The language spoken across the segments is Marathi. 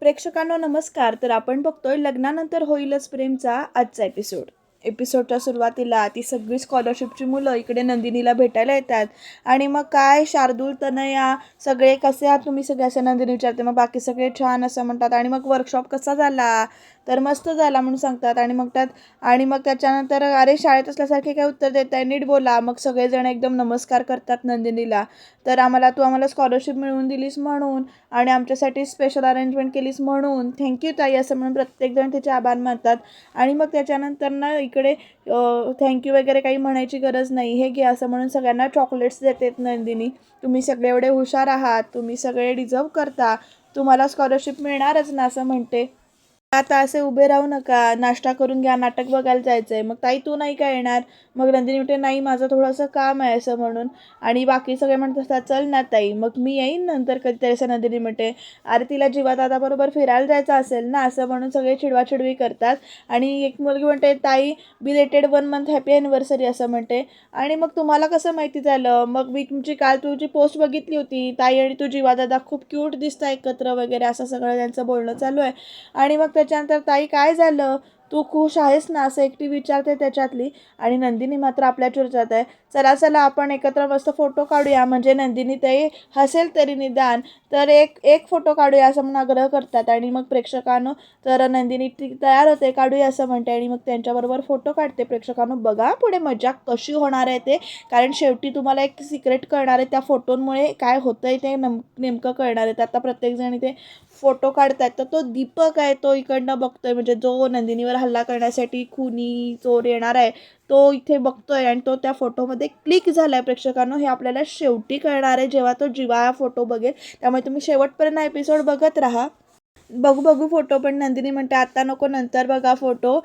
प्रेक्षकांनो नमस्कार. तर आपण बघतोय लग्नानंतर होईलच प्रेमचा आजचा एपिसोड एपिसोडच्या सुरुवातीला ती सगळी स्कॉलरशिपची मुलं इकडे नंदिनीला भेटायला येतात. आणि मग काय शार्दूल तनया सगळे कसे आहात? तुम्ही सगळे असं नंदिनी विचारते. मग बाकी सगळे छान असं म्हणतात. आणि मग वर्कशॉप कसा झाला? तर मस्त झाला म्हणून सांगतात. आणि मग त्यात आणि मग त्याच्यानंतर अरे शाळेत असल्यासारखे काय उत्तर देत आहे नीट बोला. मग सगळेजण एकदम नमस्कार करतात नंदिनीला. तर आम्हाला तू आम्हाला स्कॉलरशिप मिळवून दिलीस म्हणून आणि आमच्यासाठी स्पेशल अरेंजमेंट केलीस म्हणून. थँक्यू ताई असं म्हणून प्रत्येकजण तिचे आभार मानतात. आणि मग त्याच्यानंतर ना इकडे थँक्यू वगैरे काही म्हणायची गरज नाही. हे घे असं म्हणून सगळ्यांना चॉकलेट्स देतात नंदिनी. तुम्ही सगळे एवढे हुशार आहात. तुम्ही सगळे डिझर्व करता. तुम्हाला स्कॉलरशिप मिळणारच ना असं म्हणते. आता असे उभे राहू नका नाश्ता करून घ्या नाटक बघायला जायचं आहे मग ताई तू नाही का येणार? मग नंदिनी म्हणते नाही माझं थोडंसं काम आहे असं म्हणून. आणि बाकी सगळे म्हणत असतात चल ना ताई. मग मी येईन नंतर कधीतरी असं नंदिनी म्हणते अरे तिला जीवा दादाबरोबर फिरायला जायचं असेल ना असं म्हणून सगळे चिडवाचिडवी करतात. आणि एक मुलगी म्हणते ताई belated one month happy anniversary असं म्हणते. आणि मग तुम्हाला कसं माहिती झालं? मग मी तुमची काल तुझी पोस्ट बघितली होती. ताई आणि तू जीवादादा खूप क्यूट दिसता एकत्र वगैरे असं सगळं त्यांचं बोलणं चालू आहे. आणि मग त्याच्यानंतर ताई काय झालं? तू खुश आहेस ना असं एकटी विचारते त्याच्यातली. आणि नंदिनी मात्र आपल्या चर्चात आहे. चला चला आपण एकत्र मस्त फोटो काढूया. म्हणजे नंदिनी ते हसेल तरी निदान. तर एक एक फोटो काढूया असं म्हणून आग्रह करतात. आणि मग प्रेक्षकांनो तर नंदिनी ती तयार होते. काढूया असं म्हणते. आणि मग त्यांच्याबरोबर फोटो काढते. प्रेक्षकांनो बघा पुढे मजा कशी होणार आहे ते. कारण शेवटी तुम्हाला एक सिक्रेट कळणार आहे. त्या फोटोंमुळे काय होतं आहे ते नम नेमकं कळणार आहे. तर आता प्रत्येकजण इथे फोटो काढतात तर तो दीपक आहे. तो इकडनं बघतोय. म्हणजे जो नंदिनीवर हल्ला करण्यासाठी खुनी चोर येणार आहे तो इथे बघतोय आणि तो त्या फोटोमध्ये क्लिक झाला आहे प्रेक्षकांनो. हे आपल्याला शेवटी कळणार आहे. जेव्हा तो जिवाळा फोटो बघेल त्यामुळे तुम्ही शेवटपर्यंत एपिसोड बघत राहा. बघू बघू फोटो पण नंदिनी म्हणते आत्ता नको नंतर बघा फोटो.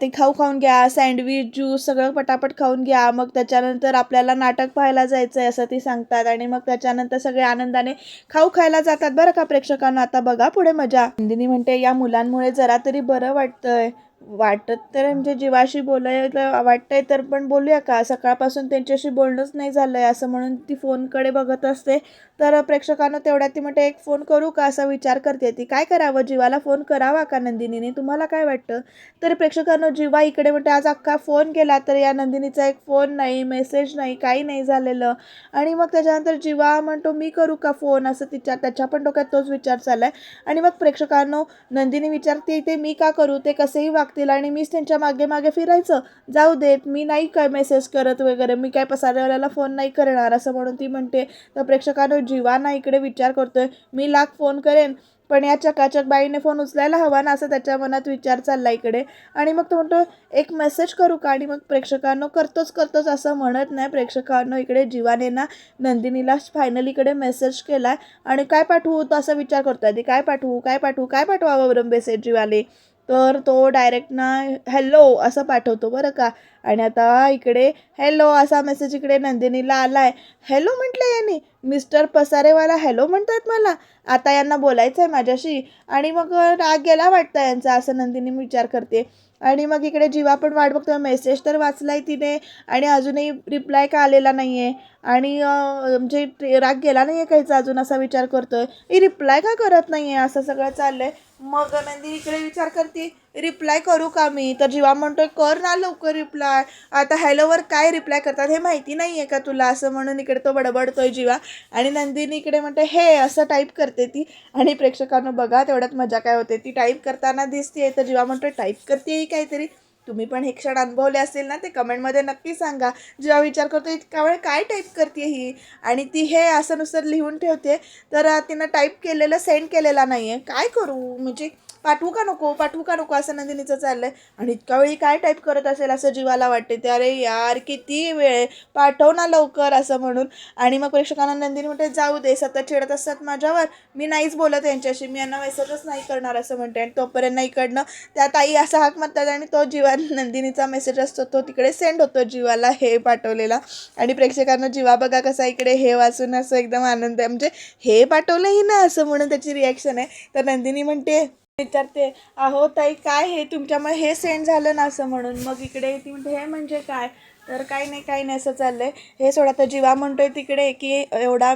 ते खाऊ खाऊन घ्या सँडविच ज्यूस सगळं पटापट खाऊन घ्या. मग त्याच्यानंतर आपल्याला नाटक पाहायला जायचं आहे असं ती सांगतात. आणि मग त्याच्यानंतर सगळे आनंदाने खाऊ खायला जातात. बरं का प्रेक्षकांना? आता बघा पुढे मजा. नंदिनी म्हणते या मुलांमुळे जरा तरी बरं वाटतंय. वाटत तर म्हणजे जीवाशी बोलायला वाटतंय तर पण बोलूया का? सकाळपासून त्यांच्याशी बोलणंच नाही झालंय असं म्हणून ती फोनकडे बघत असते. तर प्रेक्षकांना तेवढ्या ती म्हणते एक फोन करू का? असा विचार करते ती. काय करावं? जीवाला फोन करावा का नंदिनीने? तुम्हाला काय वाटतं? तर प्रेक्षकांना जीवा इकडे म्हणते आज अख्खा फोन केला तर या नंदिनीचा एक फोन नाही मेसेज नाही काही नाही झालेलं. आणि मग त्याच्यानंतर जीवा म्हणतो मी करू का फोन? असं तिच्या त्याच्या पण डोक्यात तोच विचार चाललाय. आणि मग प्रेक्षकांनो नंदिनी विचारते ते मी का करू? ते कसेही मागतील आणि मीच त्यांच्या मागे मागे फिरायचं. जाऊ देत मी नाही काय मेसेज करत वगैरे मी काय पसारवाल्याला फोन नाही करणार असं म्हणून ती म्हणते. तर प्रेक्षकांनो जीवाना इकडे विचार करतोय. मी लाख फोन करेन पण या चकाचक बाईने फोन उचलायला हवा ना असं त्याच्या मनात विचार चालला इकडे. आणि मग तो म्हणतो एक मेसेज करू का? आणि मग प्रेक्षकांनो करतोच करतोच असं म्हणत नाही. प्रेक्षकांनो इकडे जीवाने ना नंदिनीला फायनली इकडे मेसेज केला आणि काय पाठवू? तो असा विचार करतोय. आधी काय पाठवू? काय पाठवू? काय पाठवावं? बरं मेसेज जीवाने तर तो डायरेक्ट ना हॅलो असं पाठवतो बरं का. आणि आता इकडे हॅलो असा मेसेज इकडे नंदिनीला आला आहे हॅलो म्हटलं यांनी. मिस्टर पसारेवाला हॅलो म्हणतात मला. आता यांना बोलायचं आहे माझ्याशी. आणि मग राग गेला वाटतं यांचा असं नंदिनी विचार करते. आणि मग इकडे जीवा पण वाट बघतो. मेसेज तर वाचलाय तिने. आणि अजूनही रिप्लाय का आलेला नाही आहे आणि म्हणजे राग गेला नाही आहे काहीचा अजून असा विचार करतोय. ही रिप्लाय का करत नाही आहे असं सगळं चाललं आहे मग नंदिनी इकडे विचार करते. रिप्लाय करू का मी? तर जीवा म्हणतोय कर ना लवकर रिप्लाय आता हॅलोवर काय रिप्लाय करतात हे माहिती नाही आहे का तुला? असं म्हणून इकडे तो बडबडतोय जीवा. आणि नंदिनी इकडे म्हणते हे असं टाईप करते ती. आणि प्रेक्षकांना बघा तेवढ्यात मजा काय होते. ती टाईप करताना दिसते तर जीवा म्हणतोय टाईप करते काहीतरी. तुम्ही पण हे क्षण अनुभवले असेल ना ते कमेंटमध्ये नक्की सांगा. जेव्हा विचार करतो इतका वेळ काय टाईप करते ही? आणि ती हे असं नुसतं लिहून ठेवते तर तिनं टाईप केलेलं सेंड केलेला नाही आहे काय करू? म्हणजे पाठवू का नको? पाठवू का नको? असं नंदिनीचं चाललंय. आणि इतका वेळी काय टाईप करत असेल असं जीवाला वाटते ते? अरे यार किती वेळ? पाठव ना लवकर असं म्हणून. आणि मग प्रेक्षकांना नंदिनी म्हणते जाऊ दे सतत चिडत असतात माझ्यावर. मी नाहीच बोलत यांच्याशी. मी यांना मेसेजच नाही करणार असं म्हणते. आणि तोपर्यंत इकडनं त्या ताई असा हाक म्हणतात आणि तो जीवा नंदिनीचा मेसेज असतो तो तिकडे सेंड होतो जीवाला हे पाठवलेला. आणि प्रेक्षकांना जीवा बघा कसा इकडे हे वाचून असं एकदम आनंद आहे. म्हणजे हे पाठवलंही ना असं म्हणून त्याची रिॲक्शन आहे. तर नंदिनी म्हणते विचारते अहो ताई काय हे? तुमच्यामुळे हे सेंड झालं ना असं म्हणून. मग इकडे ती म्हणते हे म्हणजे काय? तर काही नाही काही नाही असं चाललंय. हे सोडा तर जीवा म्हणतोय तिकडे की एवढा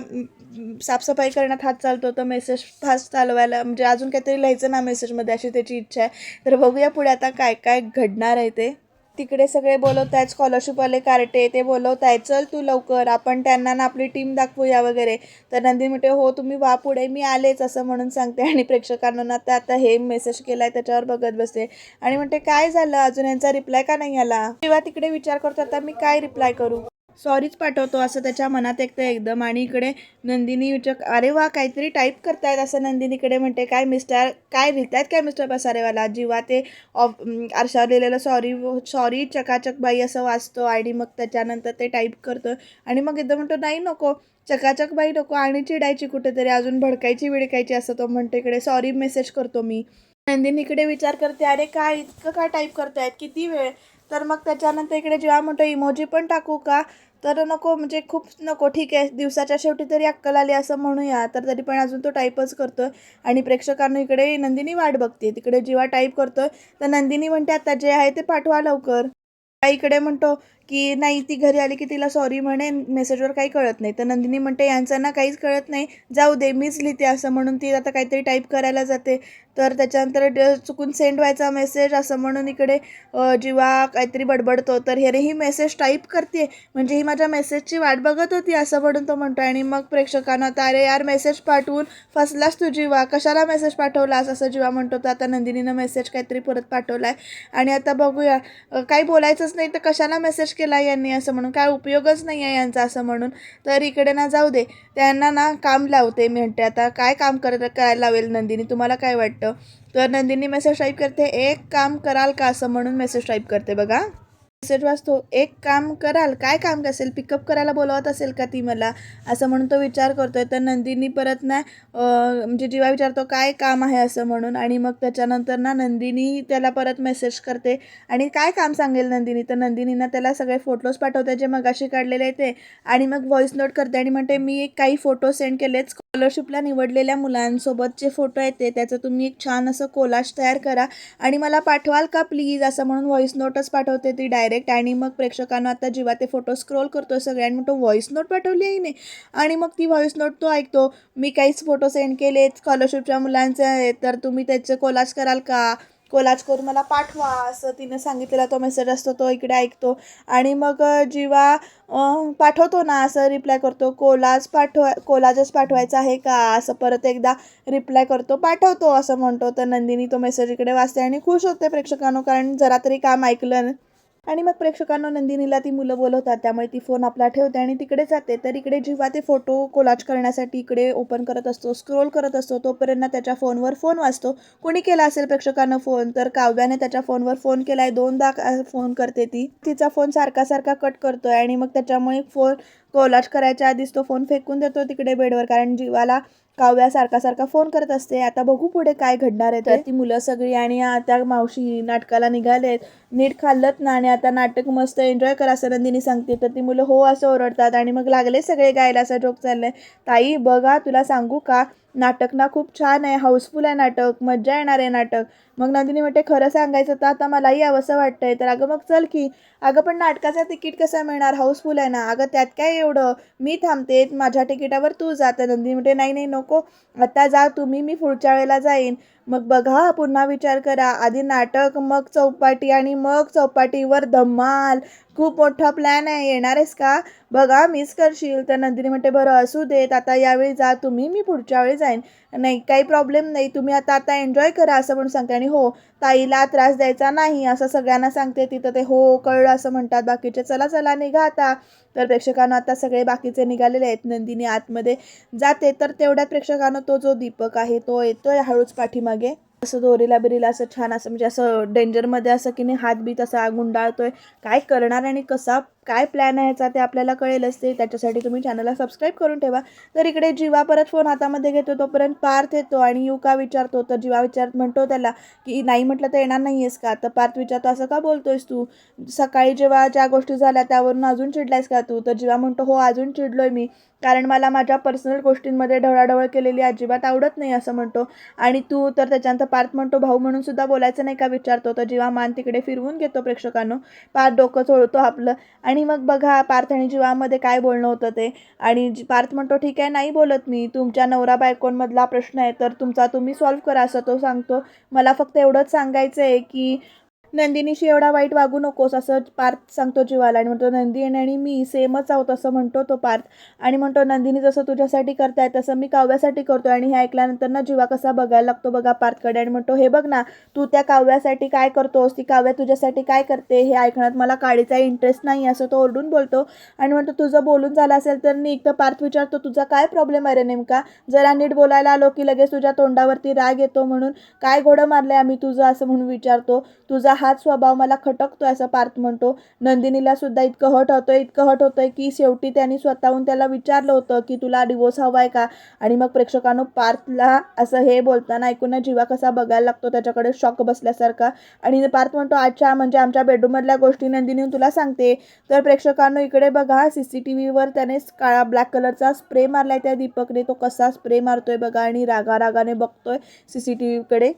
साफसफाई करण्यात हात चालतो तर मेसेज फास्ट चालवायला म्हणजे अजून काहीतरी लिहायचं ना मेसेजमध्ये अशी त्याची इच्छा आहे. तर बघूया पुढे आता काय काय घडणार आहे ते. तिकडे सगळे बोलवत आहेत स्कॉलरशिपवाले कार्टे ते बोलवत आहेत चल तू लवकर आपण त्यांना ना आपली टीम दाखवूया वगैरे. तर नंदी म्हणते हो तुम्ही वा पुढे मी आलेच असं म्हणून सांगते. आणि प्रेक्षकांना ना आता आता हे मेसेज केला आहे त्याच्यावर बघत बसते. आणि म्हणते काय झालं? अजून यांचा रिप्लाय का नाही आला? किंवा तिकडे विचार करतो आता मी काय रिप्लाय करू? सॉरीच पाठवतो. असं त्याच्या मनात एकतं एकदम आणि इकडे नंदिनी विचार अरे वा काहीतरी टाईप करतायत असं नंदिनीकडे म्हणते. काय मिस्टर काय लिहितायत काय मिस्टर पसारेवाला? जेव्हा ते ऑफ आरशावर लिहिलेलं सॉरी सॉरी चकाचक बाई असं वाचतो आणि मग त्याच्यानंतर ते टाईप करतो आणि मग एकदम म्हणतो नाही नको चकाचक बाई नको आणि चिडायची कुठेतरी अजून भडकायची विडकायची असं तो म्हणतो इकडे. सॉरी मेसेज करतो मी. नंदिनी इकडे विचार करते अरे काय इतकं काय टाईप करतायत? किती वेळ? तर मग त्याच्यानंतर इकडे जेव्हा म्हणतो इमोजी पण टाकू का? तर नको म्हणजे खूप नको ठीक आहे दिवसाच्या शेवटी तरी अक्कल आली असं म्हणूया तर तरी पण अजून तो टाईपच करतोय. आणि प्रेक्षकांना इकडे नंदिनी वाट बघते तिकडे जेव्हा टाईप करतोय तर नंदिनी म्हणते आता जे आहे ते पाठवा लवकर. इकडे म्हणतो की नाही ती घरी आली की तिला सॉरी म्हणे मेसेजवर काही कळत नाही. तर नंदिनी म्हणते यांचं ना काहीच कळत नाही. जाऊ दे मीच लिहिते असं म्हणून ती आता काहीतरी टाईप करायला जाते. तर त्याच्यानंतर ड- चुकून सेंड व्हायचा मेसेज असं म्हणून इकडे जीवा काहीतरी बडबडतो. तर हे रे ही मेसेज टाईप करते म्हणजे ही माझ्या मेसेजची वाट बघत होती असं म्हणून तो म्हणतो आणि मग प्रेक्षकांना आता अरे यार मेसेज पाठवून फसलास तू जीवा? कशाला मेसेज पाठवलास? असं जीवा म्हणतो. तर आता नंदिनीनं मेसेज काहीतरी परत पाठवला आहे आणि आता बघूया. काही बोलायचंच नाही तर कशाला मेसेज केला यांनी असं म्हणून. काय उपयोगच नाही आहे यांचा असं म्हणून. तर इकडे ना जाऊ दे. त्यांना ना काम लावते मी म्हणते. आता काय काम कर करायला लावेल नंदिनी? तुम्हाला काय वाटतं? तर नंदिनी मेसेज टाईप करते. एक काम कराल का असं म्हणून मेसेज टाईप करते बघा. मेसेज वाचतो एक काम कराल काय काम असेल? पिकअप करायला बोलवत असेल का ती मला? असं म्हणून तो विचार करतोय. तर नंदिनी परत ना म्हणजे जीवा विचारतो काय काम आहे? असं म्हणून. आणि मग त्याच्यानंतर ना नंदिनी त्याला परत मेसेज करते. आणि काय काम सांगेल नंदिनी? तर नंदिनीना त्याला सगळे फोटोज पाठवते जे मगाशी काढलेले ते. आणि मग व्हॉइस नोट करते आणि म्हणते मी एक काही फोटो सेंड केलेत. स्कॉलरशिपला निवडलेल्या मुलांसोबत जे फोटो आहेत ते त्याचं तुम्ही एक छान असं कोलाज तयार करा. आणि मला पाठवाल का प्लीज असं म्हणून व्हॉइस नोटच पाठवते ती डायरेक्ट आणि मग प्रेक्षकांना आता जेव्हा ते फोटो स्क्रोल करतो सगळ्यांनी तो व्हॉइस नोट पाठवली आहे नाही आणि मग ती व्हॉइस नोट तो ऐकतो मी काहीच फोटो सेंड केले स्कॉलरशिपच्या मुलांचे आहेत तर तुम्ही त्याचे कोलाज कराल का? कोलाज करून मला पाठवा असं तिने सांगितलेला तो मेसेज असतो तो इकडे ऐकतो. आणि मग जेव्हा पाठवतो ना असं रिप्लाय करतो कोलाज पाठवा कोलाजच पाठवायचा आहे का? असं परत एकदा रिप्लाय करतो पाठवतो असं म्हणतो. तर नंदिनी तो मेसेज इकडे वाचते आणि खुश होते प्रेक्षकांनो कारण जरा तरी काम ऐकलं आणि मग प्रेक्षकांना नंदिनीला ती मुलं बोलवतात. त्यामुळे ती फोन आपला ठेवते आणि तिकडे जाते. तर इकडे जेव्हा ते फोटो कोलाज करण्यासाठी इकडे ओपन करत असतो स्क्रोल करत असतो तोपर्यंत त्याच्या फोनवर फोन वाचतो. कोणी केला असेल प्रेक्षकांना फोन तर काव्याने त्याच्या फोनवर फोन केलाय. दोनदा फोन करते ती. तिचा फोन सारखा सारखा कट करतोय आणि मग त्याच्यामुळे फोन कोलाज करायच्या आधीच तो फोन फेकून देतो तिकडे बेडवर कारण जीवाला काव्या सारखा सारखा फोन करत असते. आता बघू पुढे काय घडणार आहे तर ती मुलं सगळी आणि आता मावशी नाटकाला निघालेत. नीट खाल्लत ना आणि आता नाटक मस्त एन्जॉय करा असं नंदिनी सांगते. तर ती मुलं हो असं ओरडतात आणि मग लागले सगळे गायला असा जोक चाललाय. ताई बघा तुला सांगू का? नाटक ना खूप छान आहे. हाऊसफुल आहे नाटक. मज्जा येणार आहे नाटक. मग नंदिनी म्हणते खरं सांगायचं तर आता मलाही यावंसं वाटतंय. तर अगं मग चल की. अगं पण नाटकाचं तिकीट कसं मिळणार? हाऊसफुल आहे ना. अगं त्यात काय एवढं? मी थांबते माझ्या तिकिटावर तू जा. तर नंदिनी म्हणते नाही नाही नको. आता जा तुम्ही मी पुढच्या वेळेला जाईन. मग बघा पुन्हा विचार करा. आधी नाटक मग चौपाटी आणि मग चौपाटीवर धम्माल खूप मोठा प्लॅन आहे. येणार आहेस का? बघा मिस करशील. तर नंदिनी म्हणते बरं असू देत. आता यावेळी जा तुम्ही. मी पुढच्या वेळी जाईन. नाही काही प्रॉब्लेम नाही. तुम्ही आता आता एन्जॉय करा असं म्हणून सांगते. आणि हो ताईला त्रास द्यायचा नाही असं सगळ्यांना सांगते तिथं ते हो कळलं असं म्हणतात. बाकीचे चला चला निघा आता. तर प्रेक्षकांना आता सगळे बाकीचे निघालेले आहेत. नंदिनी आतमध्ये जाते. तर तेवढ्यात प्रेक्षकांना तो जो दीपक आहे तो येतोय हळूच पाठीमागे. असं दोरीला बिरीला असं छान असं म्हणजे असं डेंजरमध्ये असं की नाही हात बीत असा गुंडाळतोय. काय करणार आणि कसा काय प्लॅन आहे याचा ते आपल्याला कळेलच ते त्याच्यासाठी तुम्ही चॅनलला सबस्क्राईब करून ठेवा. तर इकडे जीवा परत फोन हातामध्ये घेतो तोपर्यंत पार्थ येतो आणि यू का विचारतो. तर जीवा विचार म्हणतो त्याला की नाही म्हटलं तर येणार नाही आहेस का? तर पार्थ विचारतो असं का बोलतोयस तू? सकाळी जेव्हा ज्या गोष्टी झाल्या त्यावरून अजून चिडलायस का तू? तर जीवा म्हणतो हो अजून चिडलोय मी. कारण मला माझ्या पर्सनल गोष्टींमध्ये ढवळाढवळ केलेली अजिबात आवडत नाही असं म्हणतो. आणि तू तर त्याच्यानंतर पार्थ म्हणतो भाऊ म्हणून सुद्धा बोलायचं नाही का? विचारतो. तर जीवा मान तिकडे फिरवून घेतो प्रेक्षकांनो. पार्थ डोकं चोळतो आपलं. आणि मग बघा पार्थ आणि जीवामध्ये काय बोलणं होतं ते. आणि जी- पार्थ म्हणतो ठीक आहे नाही बोलत मी. तुमच्या नवरा बायकोंमधला प्रश्न आहे तर तुमचा तुम्ही सॉल्व्ह करा असं तो सांगतो. मला फक्त एवढंच सांगायचं आहे की नंदिनीशी एवढा वाईट वागू नकोस असं पार्थ सांगतो जीवाला. आणि म्हणतो नंदिनी आणि मी सेमच आहोत असं म्हणतो तो पार्थ. आणि म्हणतो नंदिनी जसं तुझ्यासाठी करताय तसं मी काव्यासाठी करतो आणि हे ऐकल्यानंतर ना जीवा कसा बघायला लागतो बघा पार्थकडे. आणि म्हणतो हे बघ ना तू त्या काव्यासाठी काय करतोस? ती काव्या तुझ्यासाठी काय करते? हे ऐकण्यात मला काळीचा इंटरेस्ट नाही असं तो ओरडून बोलतो. आणि म्हणतो तुझं बोलून झालं असेल तर नीट तर पार्थ विचारतो तुझा काय प्रॉब्लेम आहे रे नेमका? जरा नीट बोलायला आलो की लगेच तुझ्या तोंडावरती राग येतो म्हणून. काय घोडं मारलंय आम्ही तुझं? असं म्हणून विचारतो. तुझा हाच स्वभाव मला खटकतोय असं पार्थ म्हणतो. नंदिनीला सुद्धा इतकं हट होतं इतकं हट होतंय की शेवटी त्यांनी स्वतःहून त्याला विचारलं होतं की तुला डिवोर्स हवाय का? आणि मग प्रेक्षकांनो पार्थला असं हे बोलताना ऐकून ना जीवा कसा बघायला लागतो त्याच्याकडे शॉक बसल्यासारखा. आणि पार्थ म्हणतो अच्छा म्हणजे आमच्या बेडरूममधल्या गोष्टी नंदिनी तुला सांगते. तर प्रेक्षकांनो इकडे बघा सी सी टी व्हीवर त्याने काळा ब्लॅक कलरचा स्प्रे मारलाय त्या दीपकने. तो कसा स्प्रे मारतोय बघा आणि रागा रागाने बघतोय सी सी टी व्हीकडे.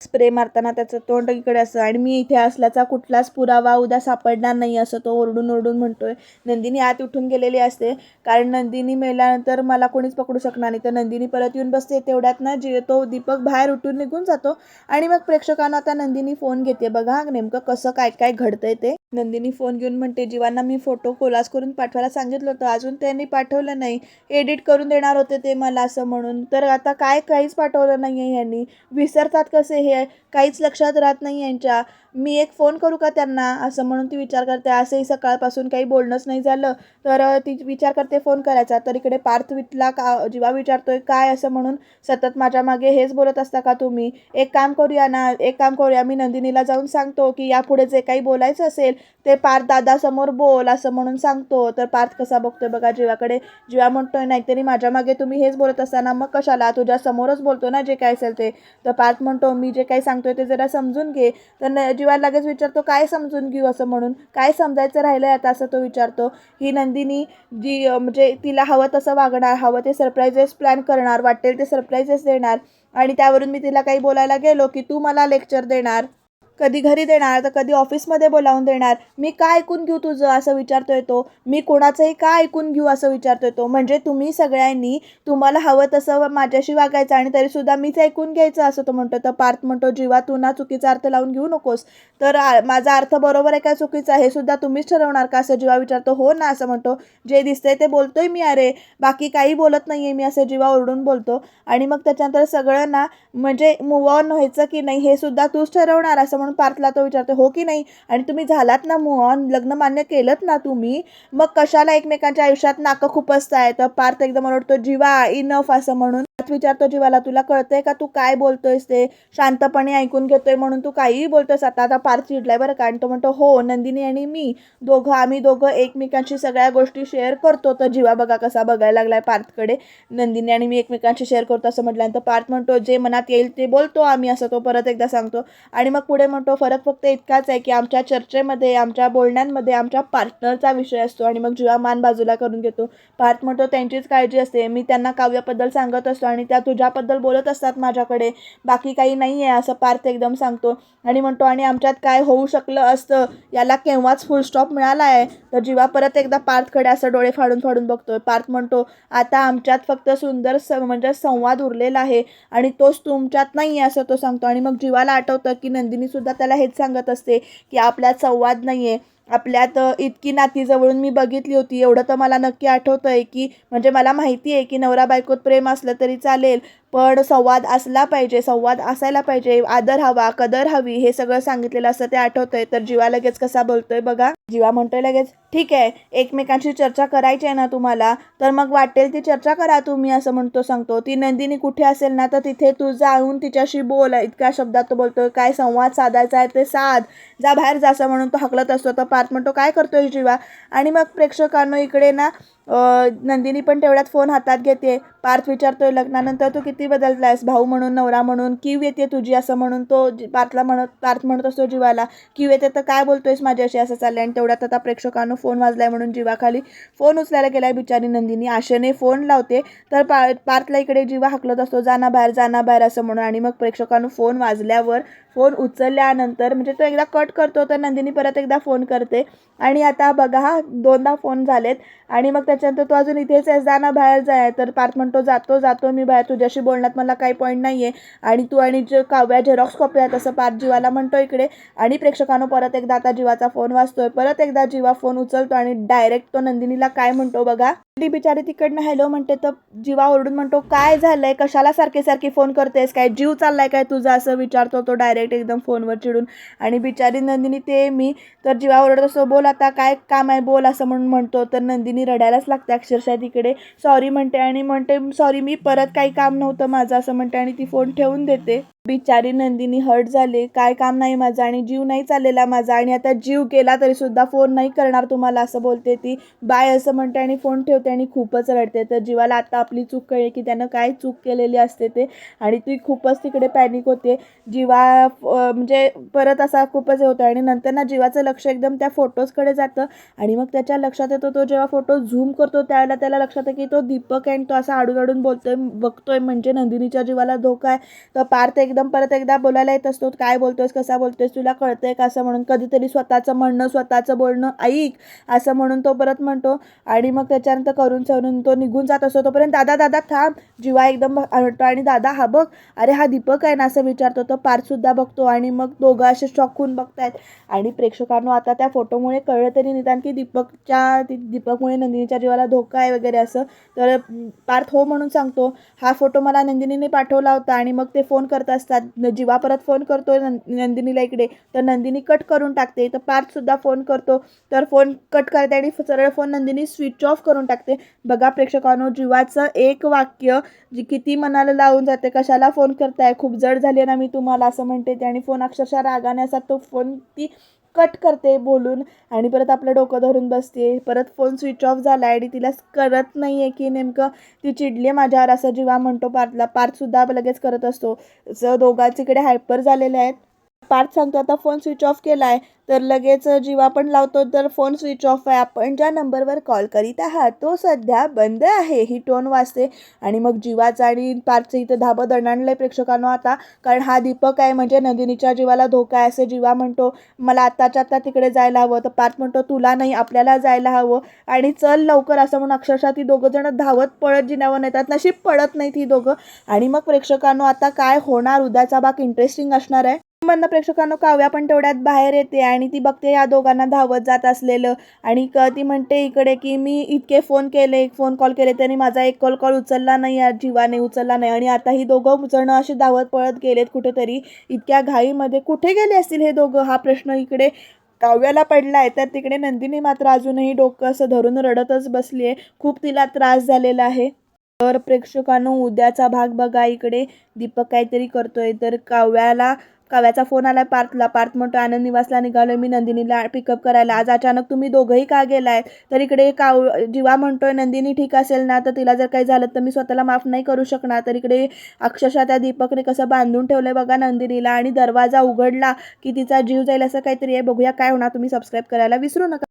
स्प्रे मारताना त्याचं तोंड इकडे असं. आणि मी इथे असल्याचा कुठलाच पुरावा उद्या सापडणार नाही असं तो ओरडून ओरडून म्हणतोय. नंदिनी आत उठून गेलेली असते. कारण नंदिनी मेल्यानंतर मला कोणीच पकडू शकणार नाही. तर नंदिनी परत येऊन बसते. तेवढ्यात ना जे तो दीपक बाहेर उठून निघून जातो. आणि मग प्रेक्षकांना आता नंदिनी फोन घेते. बघा नेमकं कसं काय काय घडतंय ते. नंदिनी फोन घेऊन म्हणते जीवांना मी फोटो कोलाज करून पाठवायला सांगितलं होतं. अजून त्यांनी पाठवलं नाही. एडिट करून देणार होते ते मला असं म्हणून. तर आता काय काहीच पाठवलं नाही आहे यांनी. विसरतात कसे हे काहीच लक्षात राहत नाही यांच्या. मी एक फोन करू का त्यांना? असं म्हणून ती विचार करते. असंही सकाळपासून काही बोलणंच नाही झालं. तर ती विचार करते फोन करायचा. तर इकडे पार्थ विटला का जीवा विचारतोय काय? असं म्हणून सतत माझ्या मागे हेच बोलत असता का तुम्ही? एक काम करूया ना एक काम करूया. मी नंदिनीला जाऊन सांगतो की यापुढे जे काही बोलायचं असेल ते पार्थ दादासमोर बोल असं म्हणून सांगतो. तर पार्थ कसा बघतोय बघा जीवाकडे जीवा म्हणतोय नाहीतरी माझ्या मागे तुम्ही हेच बोलत असताना मग कशाला? तुझ्या समोरच बोलतो ना जे काय असेल ते. तर पार्थ म्हणतो मी जे काही सांगतोय ते जरा समजून घे. तर न- जीवाला लगेच विचारतो काय समजून घेऊ असं म्हणून? काय समजायचं राहिलंय आता असं तो विचारतो? ही नंदिनी जी म्हणजे तिला हवं तसं वागणार हवं ते सरप्राईजेस प्लॅन करणार वाटेल ते सरप्राईजेस देणार. आणि त्यावरून मी तिला काही बोलायला गेलो की तू मला लेक्चर देणार. कधी घरी देणार तर कधी ऑफिसमध्ये बोलावून देणार. मी काय ऐकून घेऊ तुझं असं विचारतोय तो? मी कोणाचंही का ऐकून घेऊ असं विचारतोय तो? म्हणजे तुम्ही सगळ्यांनी तुम्हाला हवं तसं माझ्याशी वागायचं आणि तरीसुद्धा मीच ऐकून घ्यायचं असं तो म्हणतो तर पार्थ म्हणतो जीवा तू ना चुकीचा अर्थ लावून घेऊ नकोस. तर माझा अर्थ बरोबर आहे का चुकीचा? हे सुद्धा तुम्हीच ठरवणार का? असं जीवा विचारतो. हो ना असं म्हणतो. जे दिसतंय ते बोलतोय मी अरे. बाकी काही बोलत नाही आहे मी असं जीवा ओरडून बोलतो. आणि मग त्याच्यानंतर सगळं ना म्हणजे मूव ऑन व्हायचं की नाही हे सुद्धा तूच ठरवणार असं म्हणून पार्थला तो विचारतो हो की नाही? आणि तुम्ही झालात ना मूव ऑन लग्न मान्य केलं ना तुम्ही? मग कशाला एकमेकांच्या आयुष्यात नाकं खुपसताय तर पार्थ एकदम ओरडतो जीवा इनफ असं म्हणून. पार्थ विचारतो जीवाला तुला कळतंय का? तू काय बोलतोयस ते? शांतपणे ऐकून घेतोय म्हणून तू काहीही बोलतोयस आता? आता पार्थ चिडलाय बरं का? आणि तो म्हणतो हो नंदिनी आणि मी दोघं आम्ही दोघं एकमेकांशी सगळ्या गोष्टी शेअर करतो. तर जीवा बघा कसा बघायला लागलाय पार्थकडे. नंदिनी आणि मी एकमेकांशी शेअर करतो असं म्हटल्यानंतर पार्थ म्हणतो जे मनात येईल ते बोलतो आम्ही असं तो परत एकदा सांगतो. आणि मग पुढे म्हणतो फरक फक्त इतकाच आहे की आमच्या चर्चेमध्ये आमच्या बोलण्यांमध्ये आमच्या पार्टनरचा विषय असतो आणि मग जीवा मान बाजूला करून घेतो. पार्थ म्हणतो त्यांचीच काळजी असते. मी त्यांना काव्याबद्दल सांगत असतो आणि त्या तुझ्याबद्दल बोलत असतात माझ्याकडे. बाकी काही नाही आहे असं पार्थ एकदम सांगतो. आणि म्हणतो आणि आमच्यात काय होऊ शकलं असतं? याला केव्हाच फुल स्टॉप मिळाला आहे तर जीवा परत एकदा पार्थकडे असं डोळे फाडून फाडून बघतोय. पार्थ म्हणतो आता आमच्यात फक्त सुंदर स म्हणजे संवाद उरलेला आहे आणि तोच तुमच्यात नाही आहे असं तो सांगतो. आणि मग जीवाला आठवतं की नंदिनी सुद्धा त्याला हेच सांगत असते की आपल्यात संवाद नाही आहे आपल्यात इतकी नाती जवळून मी बघितली होती. एवढं तर मला नक्की आठवतं आहे की म्हणजे मला माहिती आहे की नवरा बायकोत प्रेम असलं तरी चालेल पण संवाद असला पाहिजे संवाद असायला पाहिजे आदर हवा कदर हवी हे सगळं सांगितलेलं असं ते आठवतंय. तर जीवा लगेच कसा बोलतोय बघा. जीवा म्हणतोय लगेच ठीक आहे एकमेकांशी चर्चा करायची आहे ना तुम्हाला तर मग वाटेल ती चर्चा करा तुम्ही असं म्हणतो सांगतो. ती नंदिनी कुठे असेल ना तर तिथे तू जाऊन तिच्याशी बोल इतक्या शब्दात तो बोलतोय काय संवाद साधायचा आहे ते साध. जा बाहेर जा असं म्हणून तो हकलत असतो. तर पार्थ म्हणतो काय करतोय जीवा? आणि मग प्रेक्षकांनो इकडे ना नंदिनी पण तेवढ्यात फोन हातात घेते. पार्थ विचारतोय लग्नानंतर तू किती बदललायस? भाऊ म्हणून नवरा म्हणून कीव येते तुझी असं म्हणून तो पार्थला म्हणत पार्थ म्हणत असतो जीवाला कीव येते तर काय बोलतोयस माझ्याशी? असं चाललंय. आणि तेवढ्यात आता प्रेक्षकांनो फोन वाजलाय म्हणून जीवाखाली फोन उचलायला गेलाय बिचारी नंदिनी. आशेने फोन लावते तर पा पार्थला इकडे जीवा हकलत असतो जाना बाहेर जाना बाहेर असं म्हणून. आणि मग प्रेक्षकांनो फोन वाजल्यावर फोन उचलल्यानंतर म्हणजे तो एकदा कट करतो तर नंदिनी परत एकदा फोन करते. आणि आता बघा हा दोनदा फोन झालेत. आणि मग त्याच्यानंतर तो अजून इथेच आहे जा ना बाहेर जाय तर पार्थ म्हणतो जातो जातो मी बाहेर. तुझ्याशी बोलण्यात मला काही पॉईंट नाही आहे आणि तू आणि जे काव्या झेरॉक्स कॉपी आहे तसं पार्थ जीवाला म्हणतो इकडे. आणि प्रेक्षकांनो परत एकदा आता जीवाचा फोन वाचतोय परत एकदा जीवा फोन उचलतो आणि डायरेक्ट तो नंदिनीला काय म्हणतो बघा? ती बिचारी तिकडनं हॅलो म्हणते तर जीवा ओरडून म्हणतो काय झालंय? कशाला सारखे सारखे फोन करतेस? काय जीव चाललाय काय तुझा? असं विचारतो तो डायरेक्ट एकदम फोनवर चिडून. आणि बिचारी नंदिनी ते मी. तर जीवा ओरडत असतो बोल आता काय काम आहे? बोल असं म्हणून म्हणतो. तर नंदिनी रडायलाच लागते अक्षरशः तिकडे. सॉरी म्हणते आणि म्हणते सॉरी मी परत काही काम नव्हतं माझं असं म्हणते आणि ती फोन ठेवून देते. बिचारी नंदिनी हर्ट झाले. काय काम नाही माझं आणि जीव नाही चाललेला माझा आणि आता जीव केला तरी सुद्धा फोन नाही करणार तुम्हाला असं बोलते ती. बाय असं म्हणते आणि फोन ठेवते आणि खूपच रडते. तर जीवाला आता आपली चूक कळली की त्यानं काय चूक केलेली असते ते. आणि ती खूपच तिकडे पॅनिक होते. जीवा म्हणजे परत असा खूपच हे होतं आणि नंतर ना जीवाचं लक्ष एकदम त्या फोटोजकडे जातं. आणि मग त्याच्या लक्षात येतो तो जेव्हा फोटो झूम करतो त्यावेळेला त्याला लक्षात आहे की तो दीपक आहे आणि तो असा आडून आडून बोलतोय बघतोय. म्हणजे नंदिनीच्या जीवाला धोका आहे. तर पार्थ एकदम एकदम परत एकदा बोलायला येत असतो काय बोलतोयस? कसा बोलतोयस? तुला कळतंय का? असं म्हणून कधीतरी स्वतःचं म्हणणं स्वतःचं बोलणं ऐक असं म्हणून तो परत म्हणतो. आणि मग त्याच्यानंतर करून सरून तो निघून जात असतो. तोपर्यंत दादा दादा थांब. जीवा एकदम म्हणतो. आणि दादा हा बघ. अरे हा दीपक आहे ना? असं विचारतो. तो पार्थसुद्धा बघतो. आणि मग दोघं असे शॉक होऊन बघतायत. आणि प्रेक्षकांनो आता त्या फोटोमुळे कळलं तरी निदान की दीपकच्या दीपकमुळे नंदिनीच्या जीवाला धोका आहे वगैरे असं. तर पार्थ हो म्हणून सांगतो. हा फोटो मला नंदिनीने पाठवला होता. आणि मग ते फोन करत असतात. असतात. जीवा परत फोन करतो नं नंदिनीला इकडे. तर नंदिनी कट करून टाकते. तर पार्थसुद्धा फोन करतो. तर फोन कट करते आणि सरळ फोन नंदिनी स्विच ऑफ करून टाकते. बघा प्रेक्षकांनो जीवाचं एक वाक्य जी किती मनाला लावून जाते कशाला फोन करताय? खूप जड झाली ना मी तुम्हाला असं म्हणते ते. आणि फोन अक्षरशः रागाने असा तो फोन ती कट करते बोलून आणि परत आपलं डोकं धरून बसते. परत फोन स्विच ऑफ झाला आहे आणि तिला करत नाही आहे की नेमकं ती चिडली आहे माझ्यावर. असं जीवा म्हणतो पार्थला पार्थसुद्धा लगेच करत असतो. ज दोघांच इकडे हायपर झालेले आहेत. पार्ट सांगतो आता फोन स्विच ऑफ केला आहे तर लगेच जीवा पण लावतो तर फोन स्विच ऑफ आहे. आपण ज्या नंबरवर कॉल करीत आहात तो सध्या बंद आहे. ही टोन वाजते आणि मग जीवाचा आणि पार्टचं इथं धाबं दणाणलं आहे प्रेक्षकांनो आता. कारण हा दीपक आहे म्हणजे नंदिनीच्या जीवाला धोका आहे असं जीवा म्हणतो. मला आत्ताच्या आत्ता तिकडे जायला हवं तर पार्थ म्हणतो तुला नाही आपल्याला जायला हवं. आणि चल लवकर असं म्हणून अक्षरशः ती दोघं जण धावत पळत जिन्यावर नेतात. नशीब पळत नाही ती दोघं. आणि मग प्रेक्षकांनो आता काय होणार? उद्याचा भाग इंटरेस्टिंग असणार आहे. मधनं प्रेक्षकांनो काव्या पण तेवढ्यात बाहेर येते आणि ती बघते या दोघांना धावत जात असलेलं. आणि क ती म्हणते इकडे की मी इतके फोन केले एक फोन कॉल केले त्यांनी माझा एक कॉल कॉल उचलला नाही या जीवाने उचलला नाही. आणि आता ही दोघं जणं असे धावत पळत गेलेत कुठेतरी. इतक्या घाईमध्ये कुठे गेले असतील हे दोघं? हा प्रश्न इकडे काव्याला पडला आहे तर तिकडे नंदिनी मात्र अजूनही डोकं असं धरून रडतच बसली आहे खूप तिला त्रास झालेला आहे. तर प्रेक्षकांनो उद्याचा भाग बघा इकडे. दीपक काहीतरी करतोय. तर काव्याला काव्याचा फोन आला पार्थला. पार्थ म्हणतो आनंद निवासला निघालो मी नंदिनीला पिकअप करायला. आज अचानक तुम्ही दोघंही का गेलाय? तर इकडे काव जीवा म्हणतोय नंदिनी ठीक असेल ना? तर तिला जर काही झालं तर मी स्वतःला माफ नाही करू शकणार. तर इकडे अक्षरशः त्या दीपकने कसं बांधून ठेवलंय बघा नंदिनीला आणि दरवाजा उघडला की तिचा जीव जाईल असं काहीतरी आहे. बघूया काय होणार. तुम्ही सबस्क्राईब करायला विसरू नका.